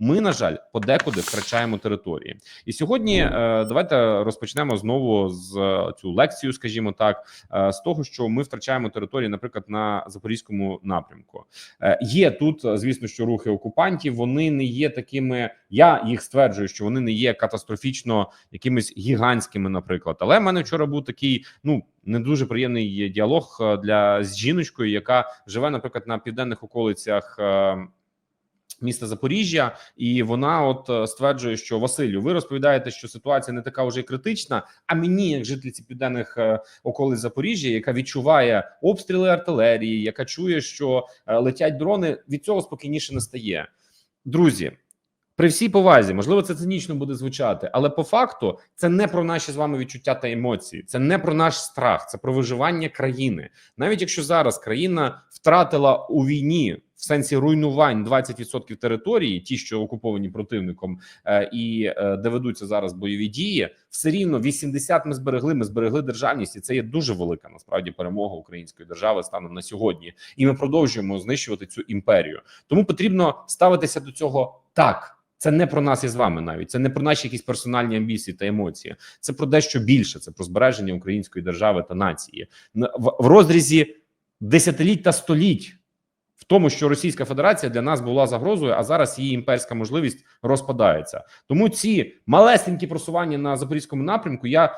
Ми, на жаль, подекуди втрачаємо території. І сьогодні е, давайте розпочнемо знову з е, цю лекцію, скажімо так, е, з того, що ми втрачаємо території, наприклад, на запорізькому напрямку. Є тут, звісно, що рухи окупантів вони не є такими. Я їх стверджую, що вони не є катастрофічно якимись гігантськими, наприклад. Але в мене вчора був такий, ну не дуже приємний діалог для з жіночкою, яка живе, наприклад, на південних околицях. Міста Запоріжжя, і вона от е, стверджує, що Василю, ви розповідаєте, що ситуація не така вже критична. А мені, як жительці південних е, околиць Запоріжжя, яка відчуває обстріли артилерії, яка чує, що е, летять дрони, від цього спокійніше не стає. Друзі, при всій повазі, можливо, це цинічно буде звучати, але по факту це не про наші з вами відчуття та емоції, це не про наш страх, це про виживання країни. Навіть якщо зараз країна втратила у війні в сенсі руйнувань 20% території, ті, що окуповані противником, е, і е, де ведуться зараз бойові дії, все рівно 80 ми зберегли. Ми зберегли державність, і це є дуже велика насправді перемога української держави станом на сьогодні. І ми продовжуємо знищувати цю імперію. Тому потрібно ставитися до цього так. Це не про нас із вами, навіть це не про наші якісь персональні амбіції та емоції. Це про дещо більше. Це про збереження української держави та нації На- в, в розрізі десятиліть та століть. В тому, що Російська Федерація для нас була загрозою, а зараз її імперська можливість розпадається. Тому ці малесенькі просування на запорізькому напрямку я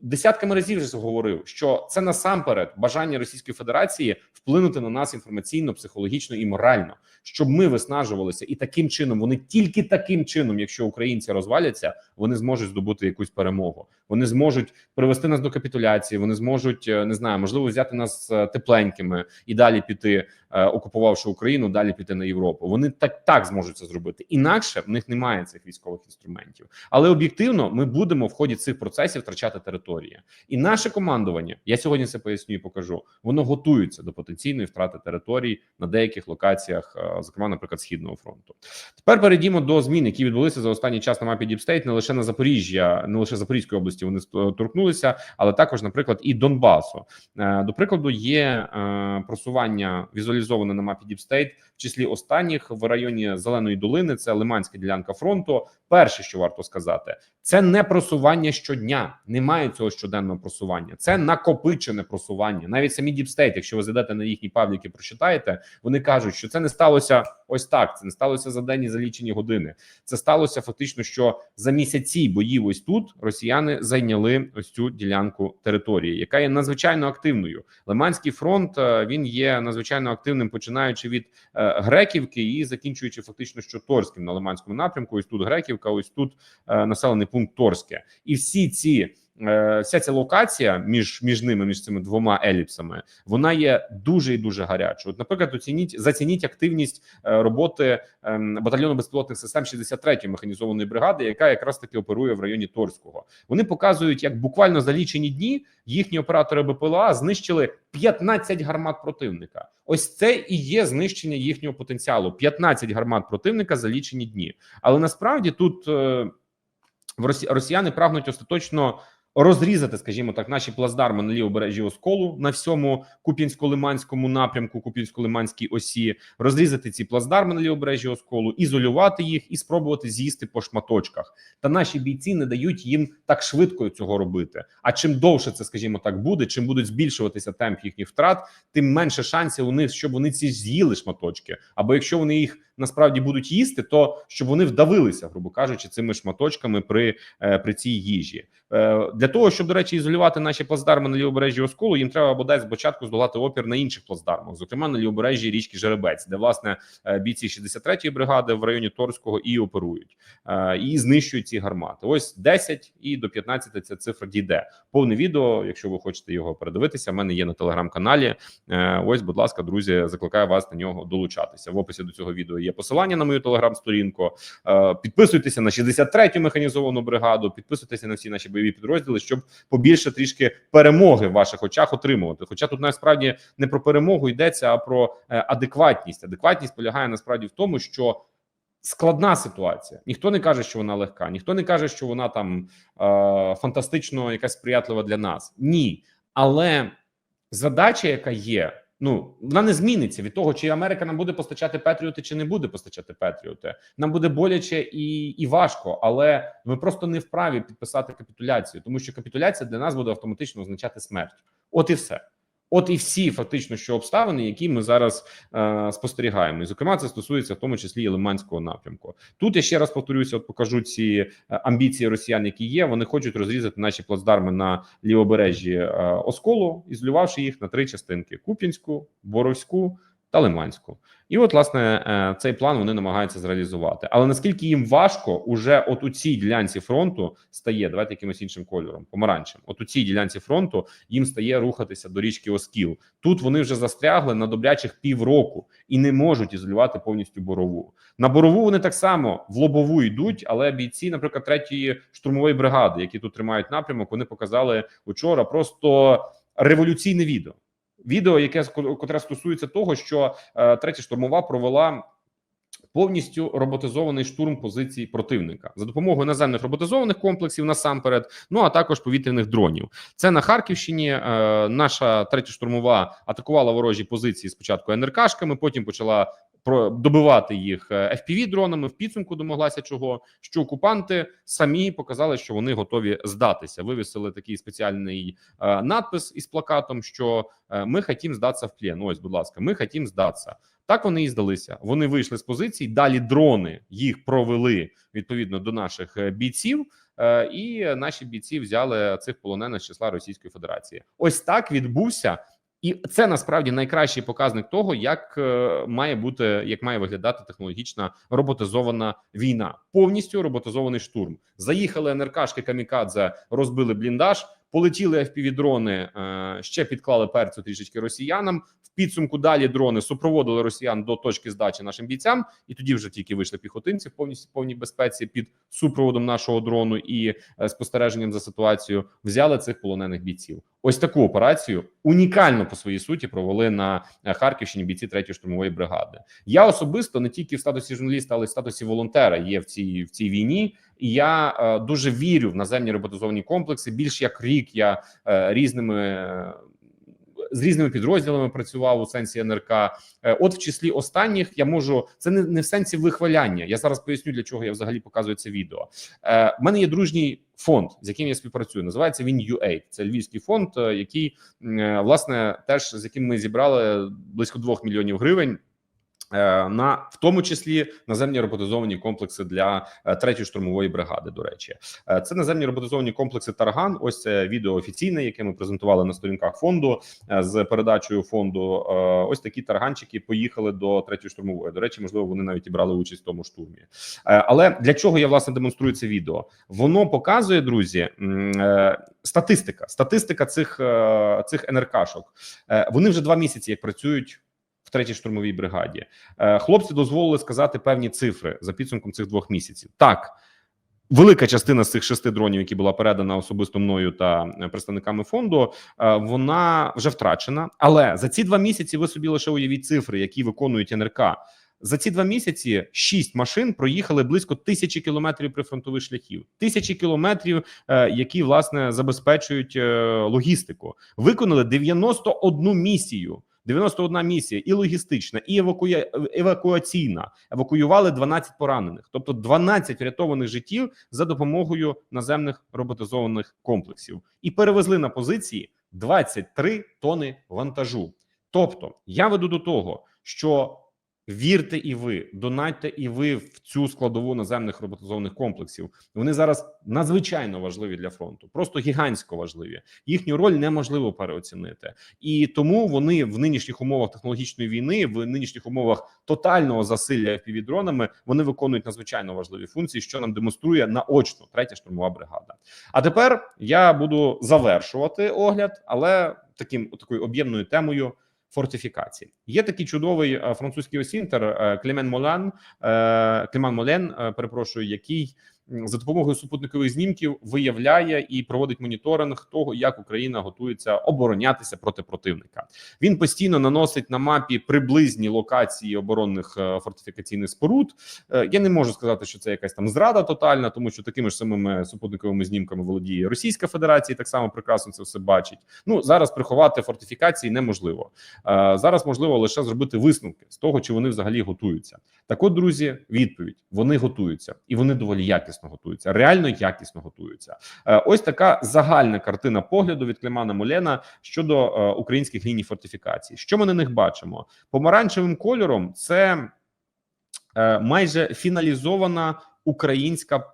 десятками разів вже говорив, що це насамперед бажання Російської Федерації вплинути на нас інформаційно, психологічно і морально, щоб ми виснажувалися, і таким чином вони тільки таким чином, якщо українці розваляться, вони зможуть здобути якусь перемогу. Вони зможуть привести нас до капітуляції. Вони зможуть е, не знаю, можливо, взяти нас е, тепленькими і далі піти, е, окупувавши Україну, далі піти на Європу. Вони так так зможуть це зробити. Інакше в них немає цих військових інструментів. Але об'єктивно ми будемо в ході цих процесів втрачати території. І наше командування, я сьогодні це поясню і покажу. Воно готується до потенційної втрати територій на деяких локаціях, е, зокрема, наприклад, східного фронту. Тепер перейдімо до змін, які відбулися за останній час на мапі Діпстейт, не лише на Запоріжжя, не лише Запорізької області. Вони ст- торкнулися, але також, наприклад, і Донбасу. Е, До прикладу, є е, просування візуалізоване на мапі Діпстейт, в числі останніх в районі Зеленої долини. Це Лиманська ділянка фронту. Перше, що варто сказати, це не просування щодня. Немає цього щоденного просування. Це накопичене просування. Навіть самі Діпстейт, якщо ви зайдете на їхні пабліки, прочитаєте, вони кажуть, що це не сталося ось так. Це не сталося за день і за лічені години. Це сталося фактично, що за місяці боїв ось тут росіяни зайняли ось цю ділянку території, яка є надзвичайно активною. Лиманський фронт е, він є надзвичайно активним, починаючи від е, Греківки і закінчуючи фактично що Торським на Лиманському напрямку. Ось тут Греківка, ось тут е, населений пункт Торське, і всі ці. Е, Вся ця локація між між ними, між цими двома еліпсами, вона є дуже і дуже гарячою. От, наприклад, оцініть зацініть активність е, роботи ем, батальйону безпілотних систем 63-ї механізованої бригади, яка якраз таки оперує в районі Торського. Вони показують, як буквально за лічені дні їхні оператори БПЛА знищили 15 гармат противника. Ось це і є знищення їхнього потенціалу. 15 гармат противника за лічені дні. Але насправді тут е, в Росі... росіяни прагнуть остаточно. Розрізати, скажімо так, наші плацдарми на лівобережжі Осколу на всьому Куп'янсько-Лиманському напрямку, Куп'янсько-Лиманській осі, розрізати ці плацдарми на лівобережжі Осколу, ізолювати їх і спробувати з'їсти по шматочках. Та наші бійці не дають їм так швидко цього робити. А чим довше це, скажімо так, буде, чим будуть збільшуватися темп їхніх втрат, тим менше шансів у них, щоб вони ці з'їли шматочки. Або якщо вони їх насправді будуть їсти, то щоб вони вдавилися, грубо кажучи, цими шматочками при, е, при цій їжі. Для того щоб до речі ізолювати наші плацдарми на лівобережжі Осколу, їм треба бодай спочатку здолати опір на інших плацдармах, зокрема на лівобережжі річки Жеребець, де власне е, бійці 63-ї бригади в районі Торського і оперують е, і знищують ці гармати. Ось 10 і до 15 ця цифра дійде. Повне відео, якщо ви хочете його передивитися, в мене є на телеграм-каналі. Е, Ось, будь ласка, друзі, закликаю вас на нього долучатися. В описі до цього відео є посилання на мою телеграм-сторінку. Підписуйтеся на 63-ю механізовану бригаду, підписуйтеся на всі наші бойові підрозділи, щоб побільше трішки перемоги в ваших очах отримувати. Хоча тут насправді не про перемогу йдеться, а про е, адекватність. Адекватність полягає насправді в тому, що складна ситуація. Ніхто не каже, що вона легка, ніхто не каже, що вона там е, фантастично якась сприятлива для нас. Ні, але задача, яка є, Ну вона не зміниться від того, чи Америка нам буде постачати Петріоти, чи не буде постачати Петріоти. Нам буде боляче і, і важко, але ми просто не вправі підписати капітуляцію, тому що капітуляція для нас буде автоматично означати смерть. От і все. От і всі фактично, що обставини, які ми зараз е, спостерігаємо, і зокрема, це стосується в тому числі і Лиманського напрямку. Тут я ще раз повторюся, от покажу ці е, амбіції росіян, які є. Вони хочуть розрізати наші плацдарми на лівобережжі е, Осколу, ізолювавши їх на три частинки: Куп'янську, Боровську та Лиманську. І от власне е, цей план вони намагаються зреалізувати. Але наскільки їм важко, уже от у цій ділянці фронту стає давайте якимось іншим кольором, помаранчем. От у цій ділянці фронту їм стає рухатися до річки Оскіл. Тут вони вже застрягли на добрячих півроку і не можуть ізолювати повністю борову. На борову вони так само в лобову йдуть, але бійці, наприклад, третьої штурмової бригади, які тут тримають напрямок, вони показали учора просто революційне відео. Відео, яке котре стосується того, що е, третя штурмова провела повністю роботизований штурм позицій противника за допомогою наземних роботизованих комплексів насамперед, ну а також повітряних дронів. Це на Харківщині. Е, наша третя штурмова атакувала ворожі позиції спочатку НРКшками, потім почала добивати їх е, fpv дронами в підсумку домоглася чого, що окупанти самі показали, що вони готові здатися. Вивісили такий спеціальний е, надпис із плакатом, що е, ми хотім здатися в плен. Ось, будь ласка, ми хотім здатися. Так вони і здалися. Вони вийшли з позицій. Далі дрони їх провели відповідно до наших бійців. І наші бійці взяли цих полонених з числа Російської Федерації. Ось так відбувся і це насправді найкращий показник того, як е, має бути, як має виглядати технологічна роботизована війна, повністю роботизований штурм. Заїхали НРКшки камікадзе, розбили бліндаж, полетіли FPV-дрони, е, ще підклали перцю трішечки росіянам. Підсумку далі дрони супроводили росіян до точки здачі нашим бійцям, і тоді вже тільки вийшли піхотинці в повністю повній безпеці під супроводом нашого дрону і е, спостереженням за ситуацією. Взяли цих полонених бійців. Ось таку операцію унікально по своїй суті провели на е, Харківщині бійці 3-ї штурмової бригади. Я особисто не тільки в статусі журналіста, але й в статусі волонтера є в цій в цій війні. І я е, дуже вірю в наземні роботизовані комплекси. Більш як рік я е, різними. Е, З різними підрозділами працював у сенсі НРК. Е, От в числі останніх я можу це не, не в сенсі вихваляння. Я зараз поясню для чого я взагалі показую це відео. Е, в мене є дружній фонд, з яким я співпрацюю. Називається він UA. Це львівський фонд, е, який е, власне теж з яким ми зібрали близько 2 мільйонів гривень. Е, На в тому числі наземні роботизовані комплекси для е, третьої штурмової бригади. До речі, Е, це наземні роботизовані комплекси Тарган. Ось це відео офіційне, яке ми презентували на сторінках фонду з передачею фонду. Ось такі тарганчики поїхали до третьої штурмової. До речі, можливо, вони навіть і брали участь в тому штурмі. Але для чого я власне демонструю це відео? Воно показує, друзі, статистика. Статистика цих цих НРКшок. Вони вже два місяці як працюють. Третій штурмовій бригаді Е, хлопці дозволили сказати певні цифри за підсумком цих двох місяців. Так, велика частина з цих шести дронів, які була передана особисто мною та е, представниками фонду, е, вона вже втрачена. Але за ці два місяці ви собі лише уявіть цифри, які виконують НРК. За ці два місяці шість машин проїхали близько тисячі кілометрів прифронтових шляхів, тисячі кілометрів, які власне забезпечують логістику. Виконали 91 місію. 91 місія і логістична, і евакуя... евакуаційна. Евакуювали 12 поранених, тобто 12 врятованих життів за допомогою наземних роботизованих комплексів, і перевезли на позиції 23 тони вантажу. Тобто, я веду до того, що вірте і ви, донатьте і ви в цю складову наземних роботизованих комплексів. Вони зараз надзвичайно важливі для фронту, просто гігантсько важливі. Їхню роль неможливо переоцінити, і тому вони в нинішніх умовах технологічної війни, в нинішніх умовах тотального засилля FPV-дронами, вони виконують надзвичайно важливі функції, що нам демонструє наочно третя штурмова бригада. А тепер я буду завершувати огляд, але таким такою об'ємною темою. Фортифікації. Є такий чудовий е, французький осінтер е, Клемен Молан, е, Клеман Молен, перепрошую, який за допомогою супутникових знімків виявляє і проводить моніторинг того, як Україна готується оборонятися проти противника. Він постійно наносить на мапі приблизні локації оборонних е, фортифікаційних споруд. Е, Я не можу сказати, що це якась там зрада тотальна, тому що такими ж самими супутниковими знімками володіє Російська Федерація, так само прекрасно це все бачить. Ну зараз приховати фортифікації неможливо. Е, Зараз можливо лише зробити висновки з того, чи вони взагалі готуються. Так, от, друзі, відповідь: вони готуються, і вони доволі якісно готуються, реально якісно готуються. Е, Ось така загальна картина погляду від Клемана Мулена щодо е, українських ліній фортифікацій. Що ми на них бачимо? Помаранчевим кольором це е, майже фіналізована українська.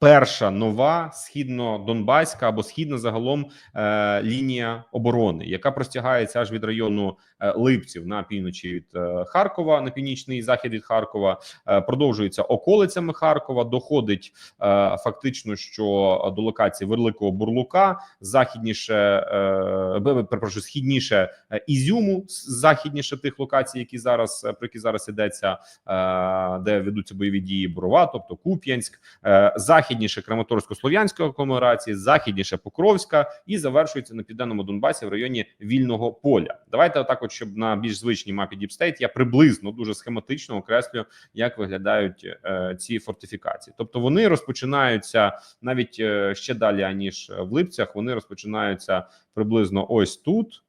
Перша нова східно-донбаська або східна загалом е, лінія оборони, яка простягається аж від району е, Липців на півночі від е, Харкова, на північний захід від Харкова, е, продовжується околицями Харкова, доходить е, фактично, що до локації Великого Бурлука, західніше, е, перепрошую, східніше е, Ізюму, західніше тих локацій, які зараз про які зараз йдеться, е, де ведуться бойові дії Бурова, тобто Куп'янськ, е, західніше Краматорсько-Слов'янської агломерації, західніше Покровська і завершується на південному Донбасі в районі вільного поля. Давайте отак, от щоб на більш звичній мапі State я приблизно дуже схематично окреслю, як виглядають е, ці фортифікації. Тобто вони розпочинаються навіть е, ще далі аніж в Липцях. Вони розпочинаються приблизно ось тут.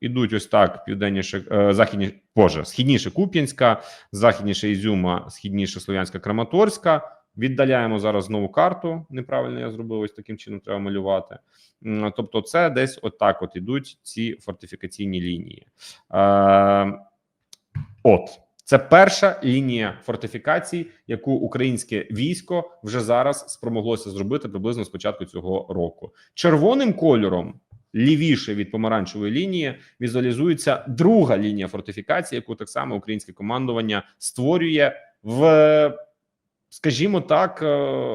Ідуть ось так, південніше, е, західні, боже, східніше Куп'янська, західніше Ізюма, східніше Слов'янська, Краматорська. Віддаляємо зараз знову карту. Неправильно я зробив. Ось таким чином треба малювати. Тобто, це десь отак от ідуть ці фортифікаційні лінії. Е, от. Це перша лінія фортифікацій, яку українське військо вже зараз спромоглося зробити приблизно з початку цього року. Червоним кольором лівіше від помаранчевої лінії візуалізується друга лінія фортифікації, яку так само українське командування створює в. Скажімо так, е,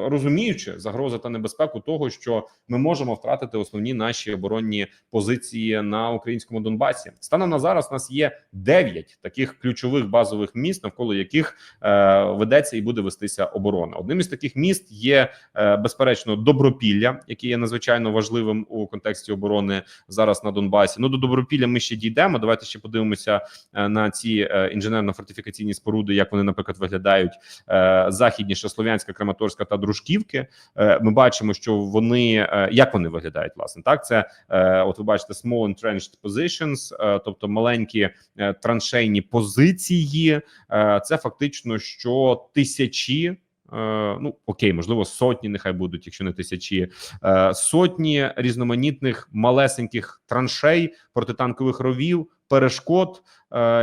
розуміючи загрози та небезпеку того, що ми можемо втратити основні наші оборонні позиції на українському Донбасі. Станом на зараз у нас є дев'ять таких ключових базових міст, навколо яких е, ведеться і буде вестися оборона. Одним із таких міст є е, безперечно Добропілля, яке є надзвичайно важливим у контексті оборони зараз на Донбасі. Ну до Добропілля ми ще дійдемо. Давайте ще подивимося е, на ці е, інженерно-фортифікаційні споруди, як вони, наприклад, виглядають е, західніше Слов'янська, Краматорська та Дружківки. Е, ми бачимо, що вони е, як вони виглядають, власне, так це е, от ви бачите small entrenched positions, тобто маленькі траншейні позиції. Це фактично що тисячі. Ну окей, можливо, сотні, нехай будуть, якщо не тисячі, сотні різноманітних малесеньких траншей, протитанкових ровів, перешкод,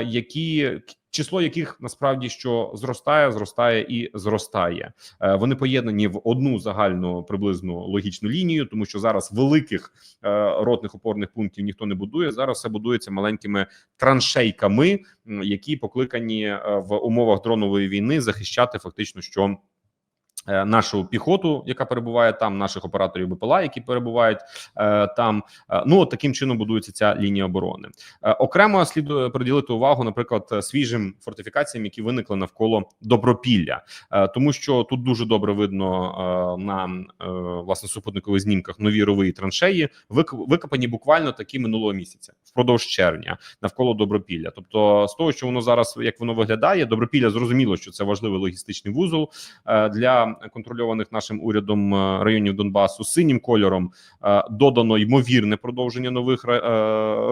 які число яких насправді що зростає, зростає і зростає. Е, Вони поєднані в одну загальну приблизну логічну лінію, тому що зараз великих е, ротних опорних пунктів ніхто не будує. Зараз все будується маленькими траншейками, які покликані е, в умовах дронової війни захищати фактично що. Е, Нашу піхоту, яка перебуває там, наших операторів БПЛА, які перебувають е, там. Е, ну от таким чином будується ця лінія оборони. Окремо слід приділити увагу, наприклад, свіжим фортифікаціям, які виникли навколо Добропілля, тому що тут дуже добре видно на власне супутникових знімках нові рові траншеї, вик- викопані буквально такі минулого місяця, впродовж червня, навколо Добропілля. Тобто, з того, що воно зараз як воно виглядає, Добропілля зрозуміло, що це важливий логістичний вузол для контрольованих нашим урядом е, районів Донбасу. Синім кольором е, додано ймовірне продовження нових е,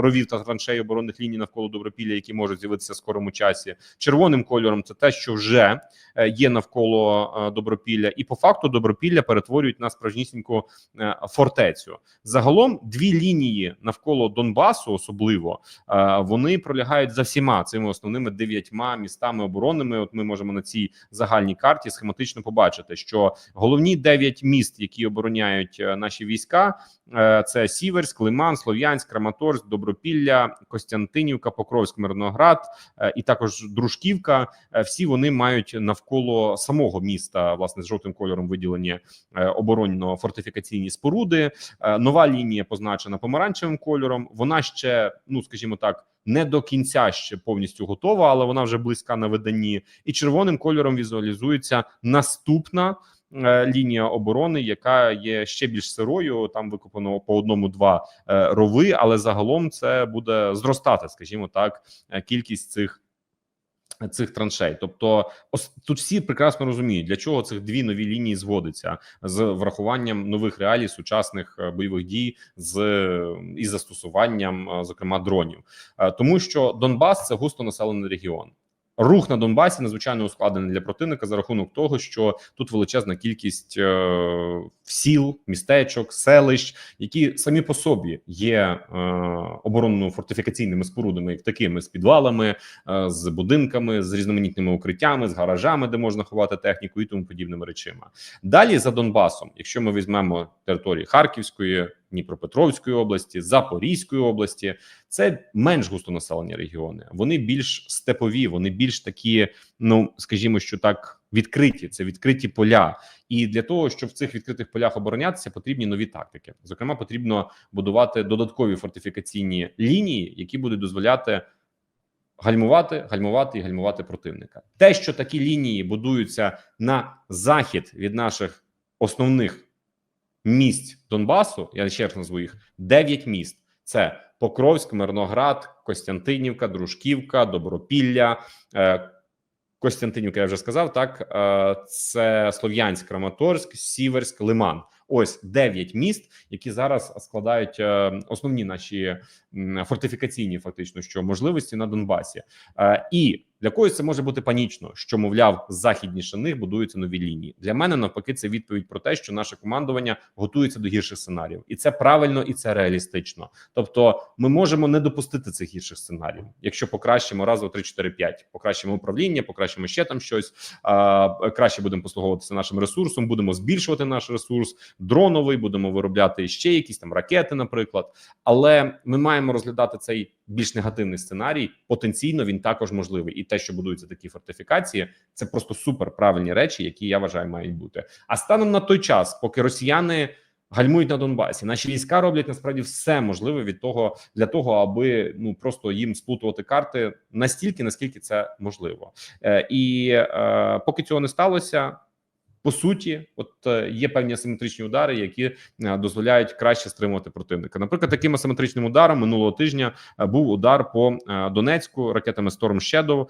ровів та траншей оборонних ліній навколо Добропілля, які можуть з'явитися в скорому часі. Червоним кольором це те, що вже е, є навколо е, Добропілля, і по факту Добропілля перетворюють на справжнісіньку е, фортецю. Загалом дві лінії навколо Донбасу, особливо е, вони пролягають за всіма цими основними дев'ятьма містами оборонними. От ми можемо на цій загальній карті схематично побачити, що головні дев'ять міст, які обороняють е, наші війська, е, це Сіверськ, Лиман, Слов'янськ, Краматорськ, Добропілля, Костянтинівка, Покровськ, Мирноград е, і також Дружківка. Всі вони мають навколо самого міста, власне, з жовтим кольором виділені оборонно-фортифікаційні споруди. Нова лінія позначена помаранчевим кольором. Вона ще, ну скажімо так. Не до кінця ще повністю готова, але вона вже близька на виданні, і червоним кольором візуалізується наступна е, лінія оборони, яка є ще більш сирою. Там викопано по одному-два е, рови, але загалом це буде зростати, скажімо так, е, кількість цих. Цих траншей, тобто тут всі прекрасно розуміють, для чого цих дві нові лінії зводиться з врахуванням нових реалій сучасних е, бойових дій з із застосуванням, е, зокрема дронів, Е, тому що Донбас це густо населений регіон. Рух на Донбасі надзвичайно ускладений для противника за рахунок того, що тут величезна кількість е, сіл, містечок, селищ, які самі по собі є е, оборонно-фортифікаційними спорудами, як такими з підвалами, е, з будинками, з різноманітними укриттями, з гаражами, де можна ховати техніку і тому подібними речима. Далі за Донбасом, якщо ми візьмемо території Харківської, Дніпропетровської області, Запорізької області, це менш густонаселені регіони. Вони більш степові, вони більш такі, ну скажімо, що так відкриті. Це відкриті поля. І для того, щоб в цих відкритих полях оборонятися, потрібні нові тактики. Зокрема, потрібно будувати додаткові фортифікаційні лінії, які будуть дозволяти. Гальмувати, гальмувати і гальмувати противника. Те, що такі лінії будуються на захід від наших основних місць Донбасу, я ще раз назву їх 9 міст: це Покровськ, Мирноград, Костянтинівка, Дружківка, Добропілля. Е, Костянтинівка, я вже сказав. Так е, це Слов'янськ, Краматорськ, Сіверськ, Лиман. Ось 9 міст, які зараз складають е, основні наші фортифікаційні, фактично, що можливості на Донбасі. І для когось це може бути панічно, що мовляв, західніше них будуються нові лінії. Для мене навпаки, це відповідь про те, що наше командування готується до гірших сценаріїв, і це правильно і це реалістично. Тобто, ми можемо не допустити цих гірших сценаріїв, якщо покращимо раз, два, три, чотири, п'ять, покращимо управління, покращимо ще там щось. А, краще будемо послуговуватися нашим ресурсом, будемо збільшувати наш ресурс дроновий, будемо виробляти ще якісь там ракети, наприклад. Але ми маємо розглядати цей більш негативний сценарій. Потенційно він також можливий, і те, що будуються такі фортифікації, це просто супер правильні речі, які я вважаю мають бути. А станом на той час, поки росіяни. Гальмують на Донбасі. Наші війська роблять насправді все можливе від того для того, аби ну просто їм сплутувати карти настільки, наскільки це можливо, е, і е, поки цього не сталося. По суті, от е, є певні асиметричні удари, які е, дозволяють краще стримувати противника. Наприклад, таким асиметричним ударом минулого тижня е, був удар по Донецьку ракетами Storm Shadow,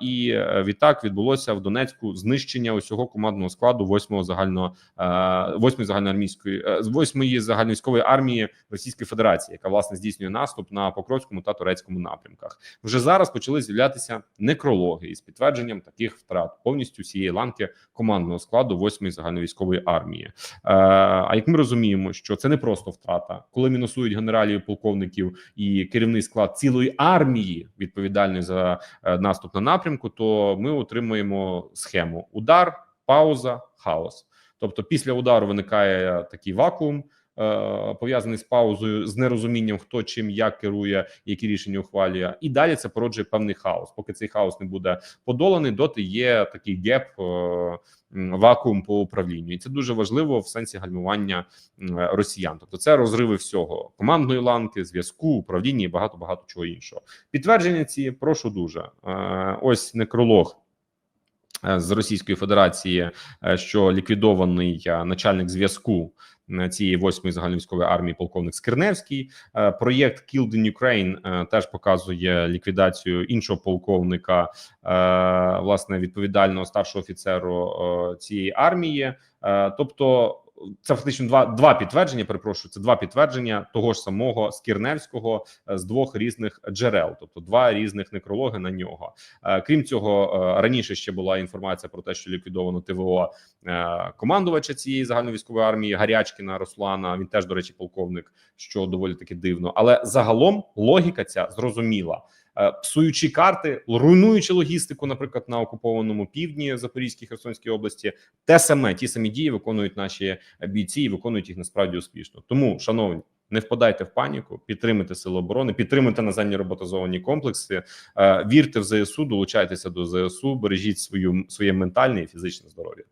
і відтак відбулося в Донецьку знищення усього командного складу 8-го загального е, 8-ї загальноармійської е, з 8-ї загальновійськової армії Російської Федерації, яка власне здійснює наступ на Покровському та турецькому напрямках. Вже зараз почали з'являтися некрологи із підтвердженням таких втрат повністю всієї ланки командного складу 8-ї загальновійськової армії. Е, а як ми розуміємо, що це не просто втрата, коли мінусують генералів, полковників і керівний склад цілої армії, відповідальної за е, наступ на напрямку, то ми отримуємо схему: удар, пауза, хаос. Тобто, після удару виникає такий вакуум. Е, Пов'язаний з паузою, з нерозумінням, хто чим як керує, які рішення ухвалює, і далі це породжує певний хаос. Поки цей хаос не буде подоланий, доти є такий геп, е, вакуум по управлінню, і це дуже важливо в сенсі гальмування росіян. Тобто, це розриви всього командної ланки, зв'язку, управління і багато багато чого іншого. Підтвердження ці прошу дуже. Е, Ось некролог з Російської Федерації, що ліквідований начальник зв'язку цієї восьмої загальновійськової армії, полковник Скирневський. Е, Проєкт Killed in Ukraine е, теж показує ліквідацію іншого полковника, е, власне відповідального старшого офіцеру цієї армії. Тобто, це фактично два два підтвердження. Перепрошую, це два підтвердження того ж самого Скірневського е, з двох різних джерел, тобто два різних некрологи на нього. Е, Крім цього, е, раніше ще була інформація про те, що ліквідовано ТВО командувача цієї загальновійськової армії Гарячкіна Руслана. Він теж, до речі, полковник, що доволі таки дивно. Але загалом логіка ця зрозуміла. Е, Псуючи карти, руйнуючи логістику, наприклад, на окупованому півдні Запорізькій Херсонській області, те саме ті самі дії виконують наші бійці і виконують їх насправді успішно. Тому, шановні, не впадайте в паніку, підтримуйте сили оборони, підтримуйте наземні роботизовані комплекси, е, вірте в ЗСУ, долучайтеся до ЗСУ, бережіть свою своє ментальне і фізичне здоров'я.